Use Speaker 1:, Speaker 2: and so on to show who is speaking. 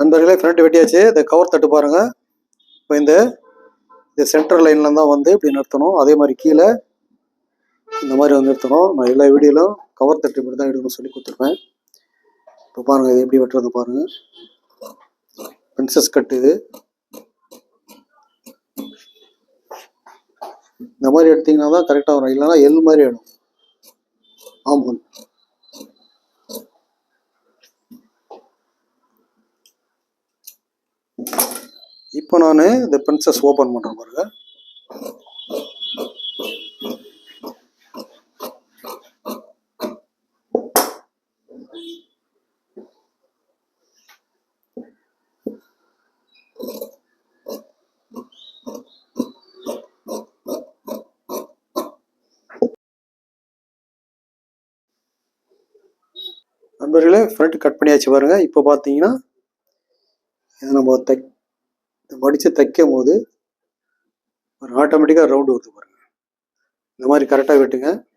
Speaker 1: நண்பர்களே ஃப்ரண்ட் வெட்டியாச்சு. இந்த கவர் தட்டு பாருங்கள் இப்போ இந்த இந்த சென்டர் லைனில் தான் வந்து இப்படி நிறுத்தணும். அதே மாதிரி கீழே இந்த மாதிரி வந்து நிறுத்தணும். நான் எல்லா வீடியோலும் கவர் தட்டு இப்படி தான் எடுக்கணும்னு சொல்லி கொடுத்துருப்பேன். இப்போ பாருங்கள் இது எப்படி வெட்டுறது பாருங்கள் பிரின்சஸ் கட் இது. இந்த மாதிரி எடுத்தீங்கன்னா தான் கரெக்டாக வரும். இல்லைன்னா எல் மாதிரி ஆயிடும். ஆமாம் இப்போ நான் இந்த பிரின்சஸ் ஓப்பன் பண்ணுறேன் பாருங்க. நண்பர்களே ஃப்ரண்ட் கட் பண்ணியாச்சு பாருங்க. இப்போ பார்த்தீங்கன்னா இது நம்ம தைக் மடித்து தைக்கும் போது ஒரு ஆட்டோமேட்டிக்காக ரவுண்டு வருது பாருங்க. இந்த மாதிரி கரெக்டாக வெட்டுங்க.